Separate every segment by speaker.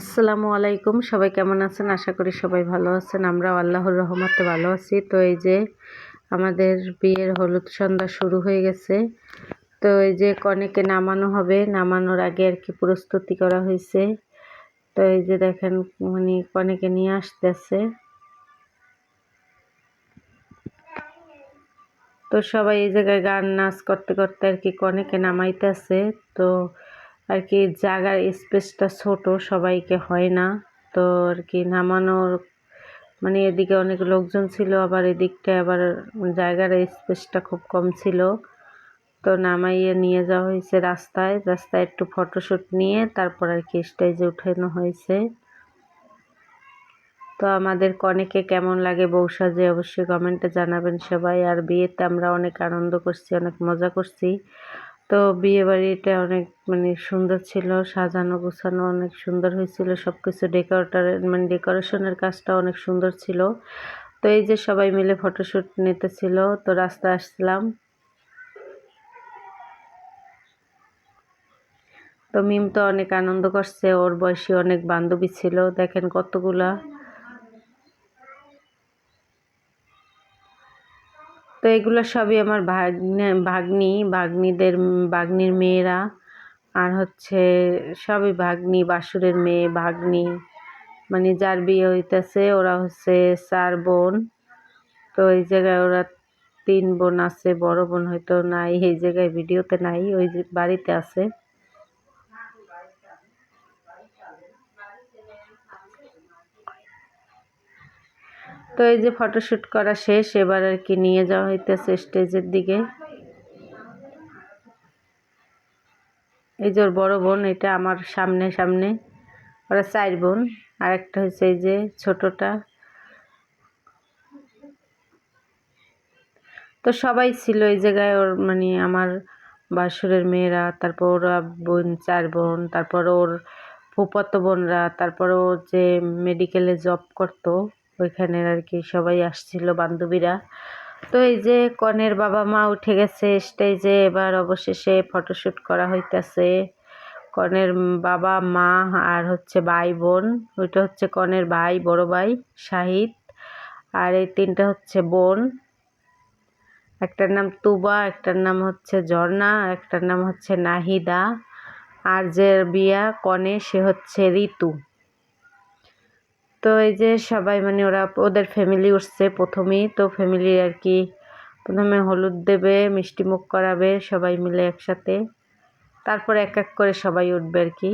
Speaker 1: আসসালামু আলাইকুম, সবাই কেমন আছেন? আশা করি সবাই ভালো আছেন। আমরা আল্লাহর রহমতে ভালো আছি। তো এই যে আমাদের বিয়ের হলুদ সন্ধ্যা শুরু হয়ে গেছে। তো এই যে কনেকে নামানো হবে, নামানোর আগে আর কি প্রস্তুতি করা হয়েছে। তো এই যে দেখেন মানে কনেকে নিয়ে আসতেছে। তো সবাই এই জায়গায় গান নাচ করতে করতে আর কি কনেকে নামাইতেছে। তো আর কি জায়গার স্পেসটা ছোট, সবাইকে হয় না। তো আর কি নামানোর মানে এদিকে অনেক লোকজন ছিল, আবার এদিকটা আবার জায়গার স্পেসটা খুব কম ছিল। তো নামাইয়ে নিয়ে যাওয়া হয়েছে রাস্তায়। রাস্তায় একটু ফটোশ্যুট নিয়ে তারপর আর কি স্টেজে উঠানো হয়েছে। তো আমাদের কনেকে কেমন লাগে বউ সাজে অবশ্যই কমেন্টে জানাবেন সবাই। আর বিয়েতে আমরা অনেক আনন্দ করছি, অনেক মজা করছি। তো বিয়ে বাড়িটা অনেক মানে সুন্দর ছিল, সাজানো গোছানো অনেক সুন্দর হয়েছিল সব কিছু ডেকোরেটারের মানে ডেকোরেশনের কাজটা অনেক সুন্দর ছিল। তো এই যে সবাই মিলে ফটোশ্যুট নিতেছিল, তো রাস্তায় আসছিলাম তো মিম তো অনেক আনন্দ করছে, ওর বয়সী অনেক বান্ধবী ছিল, দেখেন কতগুলা। তো এগুলো সবই আমার ভাগ্নে, ভাগ্নি, ভাগ্নিদের, ভাগ্নির মেয়েরা, আর হচ্ছে সবই ভাগ্নি, বাসুরের মেয়ে, ভাগ্নি। মানে যার বিয়ে হইতেছে, ওরা হচ্ছে চার বোন। তো এই জায়গায় ওরা তিন বোন আছে, বড় বোন হয়তো নাই, এই জায়গায় ভিডিওতে নাই, ওই বাড়িতে আছে। তো এই যে ফটোশ্যুট করা শেষ, এবার আর কি নিয়ে যাওয়া হইতেছে স্টেজের দিকে। এই যে ওর বড় বোন, এটা আমার সামনে সামনে। ওরা চার বোন আর একটা হচ্ছে এই যে ছোটটা। তো সবাই ছিল এই জায়গায়, ওর মানে আমার বাসুরের মেয়েরা, তারপর ওরা বোন চার বোন, তারপর ওর ফুফাতো বোনরা, তারপর ও যে মেডিকেলে জব করতো। ওইখানের আর কি সবাই আসছিল, বান্ধবীরা। তো এই যে কনের বাবা মা উঠে গেছে স্টেজে এবার অবশেষে ফটোশ্যুট করা হইতেছে। কনের বাবা, মা আর হচ্ছে ভাই, বোন। ওইটা হচ্ছে কনের ভাই, বড় ভাই, শাহিদ। আর এই তিনটা হচ্ছে বোন। একটার নাম তুবা, একটার নাম হচ্ছে ঝর্ণা, একটার নাম হচ্ছে নাহিদা। আর যে বিয়া কনে, সে হচ্ছে ঋতু। তো এই যে সবাই মানে ওরা ওদের ফ্যামিলি উঠছে প্রথমেই, তো ফ্যামিলি আর কি প্রথমে হলুদ দেবে, মিষ্টি মুখ করাবে, সবাই মিলে একসাথে। তারপর এক এক করে সবাই উঠবে আর কি।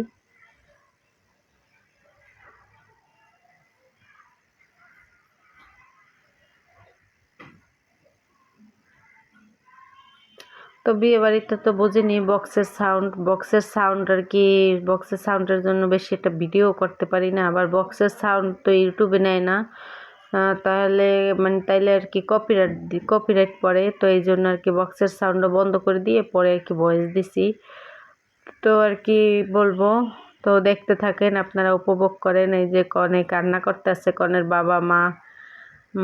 Speaker 1: তো বিয়ে বাড়িতে তো বুঝিনি বক্সের সাউন্ড বক্সের সাউন্ড আর কি বক্সের সাউন্ডের জন্য বেশি একটা ভিডিও করতে পারি না, আবার বক্সের সাউন্ড তো ইউটিউবে নেয় না। তাহলে মানে তাইলে আর কি কপিরাইট কপিরাইট পড়ে, তো এই জন্য আর কি বক্সের সাউন্ডও বন্ধ করে দিয়ে পরে আর কি ভয়েস দিছি। তো আর কি বলব, তো দেখতে থাকেন, আপনারা উপভোগ করেন, এই যে কনে কান্না করতে আসছে কনের বাবা মা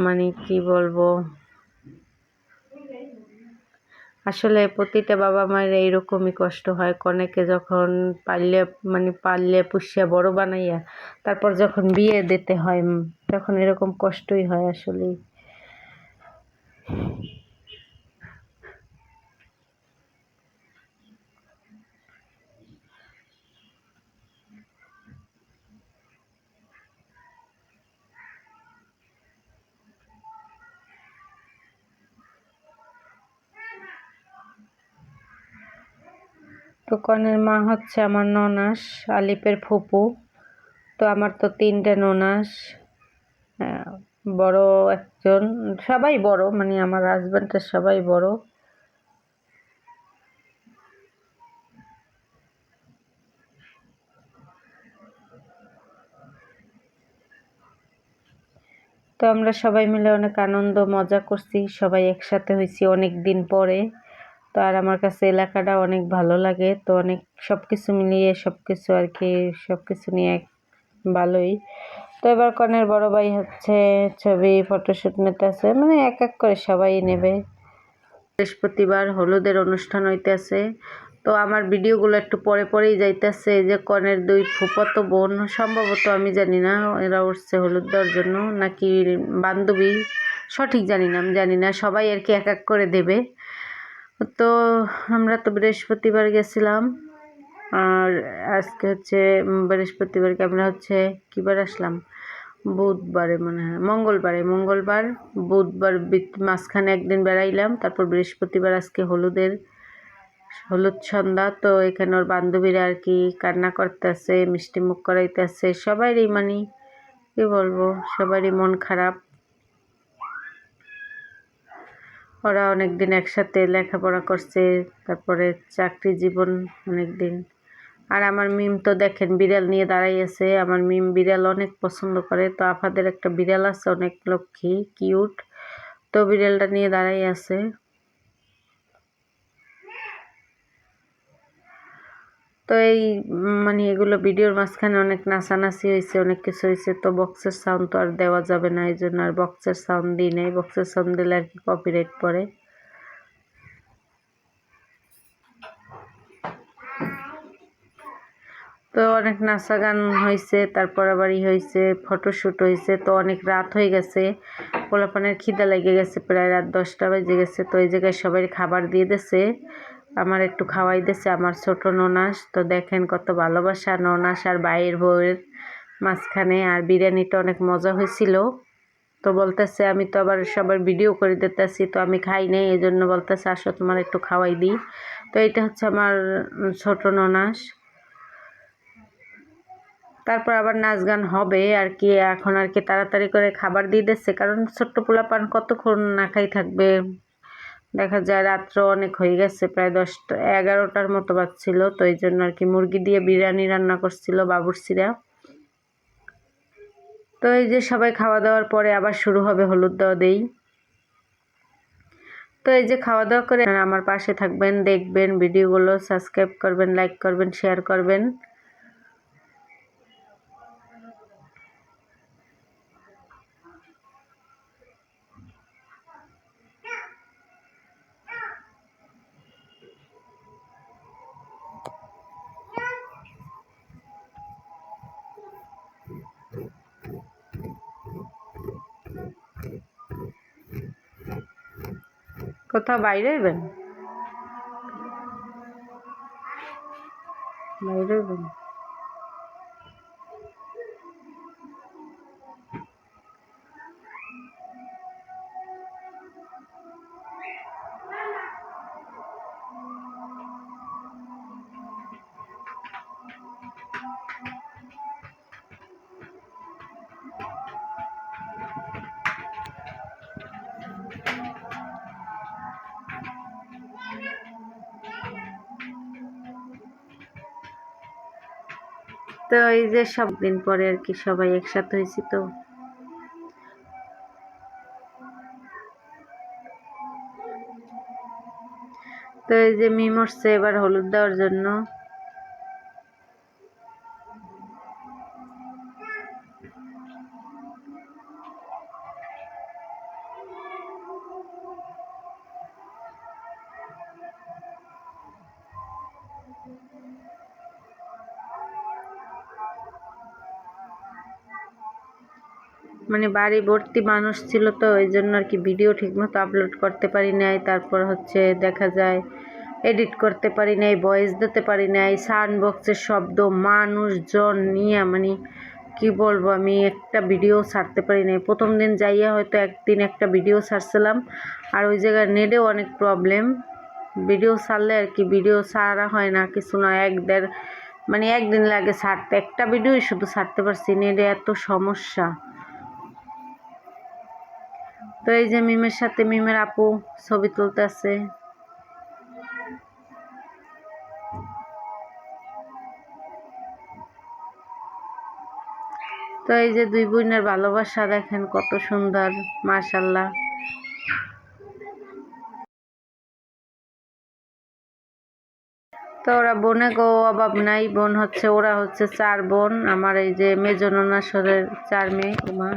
Speaker 1: মানে কি বলব? আসলে প্রতিটা বাবা মায়ের এইরকমই কষ্ট হয়। কনেকে যখন পারলে মানে পারলে পুষিয়া বড় বানাইয়া, তারপর যখন বিয়ে দিতে হয় তখন এরকম কষ্টই হয় আসলে তো কনের মা হচ্ছে আমার ননাস, আলিপের ফুপু। তো আমার তো তিনটে ননাস বড় একজন, সবাই বড় মানে আমার হাজব্যান্ডের সবাই বড়। তো আমরা সবাই মিলে অনেক আনন্দ, মজা করছি, সবাই একসাথে হয়েছি অনেক দিন পরে। তো আর আমার কাছে এলাকাটা অনেক ভালো লাগে। তো অনেক সব কিছু মিলিয়ে সব কিছু আর কি সব কিছু নিয়ে ভালোই। তো এবার কনের বড় ভাই হচ্ছে ছবি ফটোশ্যুট নিতে আছে মানে এক এক করে সবাই নেবে। বৃহস্পতিবার হলুদের অনুষ্ঠান হইতেছে। তো আমার ভিডিওগুলো একটু পরে পরেই যাইতেছে যে কনের দুই ফুফাতো বোন। সম্ভবত আমি জানি না এরা উঠছে হলুদ দেওয়ার জন্য নাকি বান্ধবী। সঠিক জানি না, আমি জানি না। সবাই আর কি এক এক করে দেবে। তো আমরা তো বৃহস্পতিবার গেছিলাম। আর আজকে হচ্ছে বৃহস্পতিবারকে আমরা হচ্ছে কিবার আসলাম? বুধবারে মনে হয়, মঙ্গলবারে। মঙ্গলবার, বুধবার মাঝখানে একদিন বেড়াইলাম, তারপর বৃহস্পতিবার আজকে হলুদের হলুদ সন্ধ্যা। তো এখানে ওর বান্ধবীরা আর কি কান্না করতেছে মিষ্টি মুখ করাইতেছে। সবারই মানে কি বলব, সবারই মন খারাপ। ওরা অনেক দিন একসাথে লেখাপড়া করছে, তারপরে চাকরি জীবন অনেক দিন আর আমার মিম তো দেখেন বিড়াল নিয়ে দাঁড়াই আছে, আমার মিম বিড়াল অনেক পছন্দ করে, তো আফাদের একটা বিড়াল আছে, অনেক লক্ষ্মী, কিউট, তো বিড়ালটা নিয়ে দাঁড়াই আছে। তো এই মানে এগুলো ভিডিওর মাঝখানে অনেক নাচানাচি হয়েছে, অনেক কিছু হয়েছে, তো বক্সের সাউন্ড তো আর দেওয়া যাবে না, এই জন্য আর বক্সের সাউন্ড দিই নাই। বক্সের সাউন্ড দিলে আর কি কপিরাইট পড়ে। তো অনেক নাচা গান হয়েছে, তারপর আবার ই হয়েছে ফটোশ্যুট হয়েছে, তো অনেক রাত হয়ে গেছে। পোলাপানের খিদা লেগে গেছে, প্রায় রাত দশটা বেজে গেছে, তো এই জায়গায় সবাই খাবার দিয়ে দিছে আমার একটু খাওয়াই দিছে আমার ছোট ননাস। তো দেখেন কত ভালোবাসা ননাস আর বাইরের বউয়ের মাঝখানে। আর বিরিয়ানিটা অনেক মজা হয়েছিল। তো বলতেছে, আমি তো আবার সবার ভিডিও করে দিতেছি, তো আমি খাই নাই এই জন্য বলতেছে, আসো তোমার একটু খাওয়াই দিই। তো এটা হচ্ছে আমার ছোট ননাস। তারপর আবার নাচ গান হবে আর কি। এখন আর কি তাড়াতাড়ি করে খাবার দিয়ে দিচ্ছে কারণ ছোট্ট পোলাপান কতক্ষণ না খাই থাকবে? দেখা যায় রাত্র অনেক হয়ে গেছে, প্রায় দশটা, এগারোটার মতো বাজছিল, তো এই জন্য আর কি মুরগি দিয়ে বিরিয়ানি রান্না করছিল বাবুর্চিরা। তো এই যে সবাই খাওয়া দাওয়ার পরে আবার শুরু হবে হলুদ দেওয়া দেই। তো এই যে খাওয়া দাওয়া করে আমার পাশে থাকবেন, দেখবেন, ভিডিওগুলো সাবস্ক্রাইব করবেন, লাইক করবেন, শেয়ার করবেন। কোথাও বাইরে হইবেন? বাইরে হইবেন? তো এই যে সব দিন পরে আর কি সবাই একসাথে হয়েছি তো। তো এই যে মিম এবার হলুদ দেওয়ার জন্য মানে বাড়ি ভর্তি মানুষ ছিল তো ওই জন্য আর কি ভিডিও ঠিকমতো আপলোড করতে পারি নাই। তারপর হচ্ছে দেখা যায় এডিট করতে পারি নাই ভয়েস দিতে পারি নাই সাউন্ড বক্সের শব্দ, মানুষজন নিয়ে মানে কি বলব আমি, একটা ভিডিও ছাড়তে পারি নাই। প্রথম দিন যাইয়া হয়তো একদিন একটা ভিডিও ছাড়ছিলাম। আর ওই জায়গায় নেটেও অনেক প্রবলেম ভিডিও ছাড়লে আর কি ভিডিও ছাড়া হয় না, কিছু না, এক দেড় মানে একদিন লাগে ছাড়তে। একটা ভিডিওই শুধু ছাড়তে পারছি নেটে এত সমস্যা। তো এই যে মিমের সাথে মিমের আপু ছবি তুলতেছে। তো এই যে দুই বোনের ভালোবাসা দেখেন কত সুন্দর মাশাল্লাহ তো ওরা বোনে গো অভাব নাই, বোন হচ্ছে, ওরা হচ্ছে চার বোন। আমার এই যে মেজননাসরের চার মেয়ে উমা